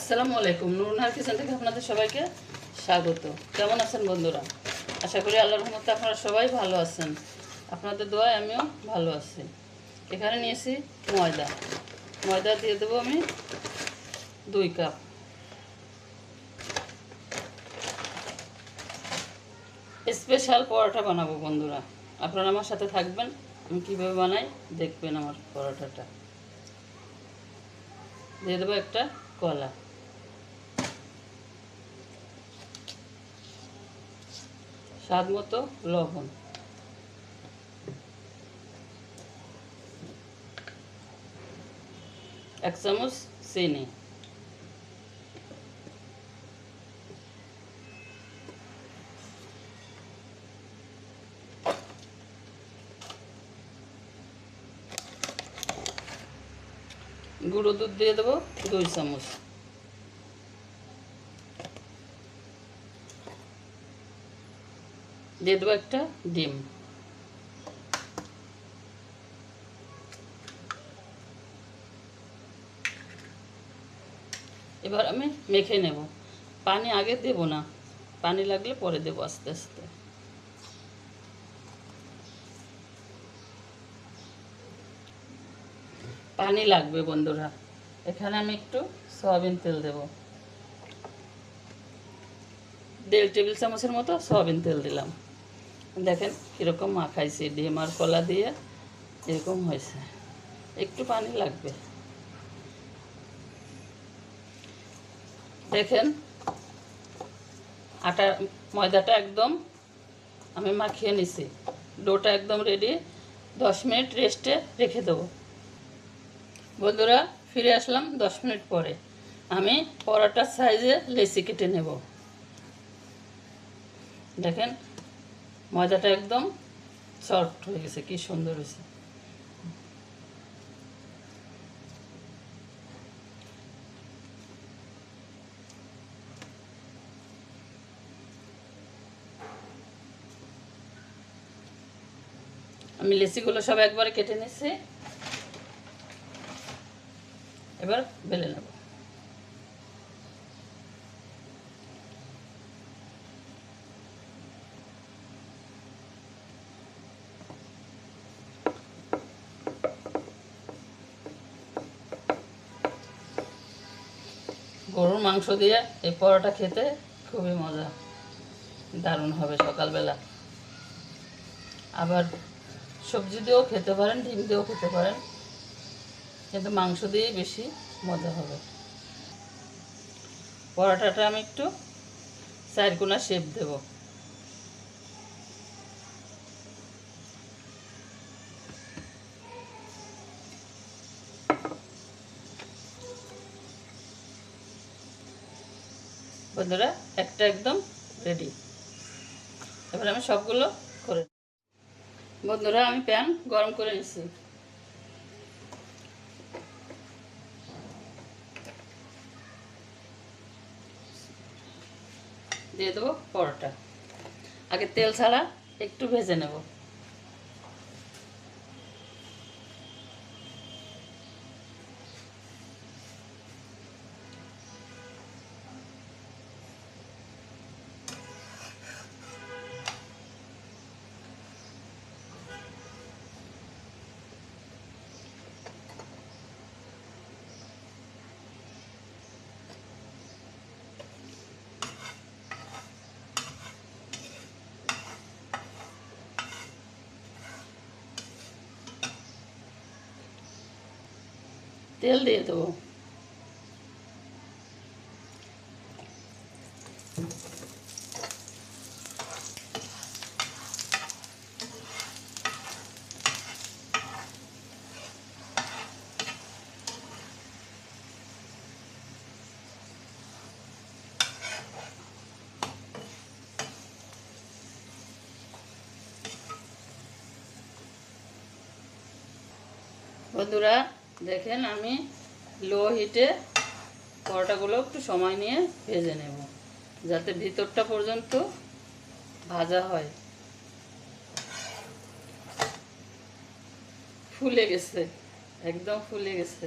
আসসালামু আলাইকুম। নুরুনহার কিচেন থেকে আপনাদের সবাইকে স্বাগত। কেমন আছেন বন্ধুরা? আশা করি আল্লাহর রহমতে আপনারা সবাই ভালো আছেন। আপনাদের দোয়ায় আমিও ভালো আছি। এখানে নিয়েছি ময়দা। ময়দা দিয়ে দেবো আমি দুই কাপ। স্পেশাল পরোটা বানাবো বন্ধুরা। আপনারা আমার সাথে থাকবেন। আমি কীভাবে বানাই দেখবেন আমার পরোটাটা। দিয়ে দেবো একটা কলা। স্বাদ মতো লবণ। এক চামচ চিনি। গুঁড়ো দুধ দিয়ে দেবো দুই চামচ। দিয়ে দেবো একটা ডিম। এবার আমি মেখে নেব। পানি আগে দেব না, পানি লাগলে পরে দেবো আস্তে আস্তে। পানি লাগবে বন্ধুরা, এখানে আমি একটু সয়াবিন তেল দেব। দেড় টেবিল চামচের মতো সয়াবিন তেল দিলাম। দেখেন কীরকম মাখাইছি, ডিম আর কলা দিয়ে এরকম হয়েছে। একটু পানি লাগবে। দেখেন, আটা, ময়দাটা একদম আমি মাখিয়ে নিছি। ডোটা একদম রেডি দশ মিনিট রেস্টে রেখে দেবো। বন্ধুরা, ফিরে আসলাম দশ মিনিট পরে। আমি পরোটার সাইজে লেসি কেটে নেব। দেখেন ময়দাটা একদম সফট হয়ে গেছে, কি সুন্দর হয়েছে। আমি লেসিগুলো সব একবারে কেটে নিচ্ছি। এবার বেলে নেব। গরুর মাংস দিয়ে এই পরোটা খেতে খুবই মজা। দারুণ হবে সকালবেলা। আবার সবজি দিয়েও খেতে পারেন, ডিম দিয়েও খেতে পারেন, কিন্তু মাংস দিয়েই বেশি মজা হবে। পরোটাটা আমি একটু চারকোনা শেপ দেব। বন্ধুরা, একটা একদম রেডি এবার আমি সবগুলো করে বন্ধুরা, আমি প্যান গরম করে নিচ্ছি দিয়ে দেবো পরোটা। আগে তেল ছাড়া একটু ভেজে নেব। তেল দিয়ে দেবো। বন্ধুরা দেখেন আমি লো হিটে পরোটাগুলো একটু সময় নিয়ে ভেজে নেব, যাতে ভিতরটা পর্যন্ত ভাজা হয়। ফুলে গেছে, একদম ফুলে গেছে।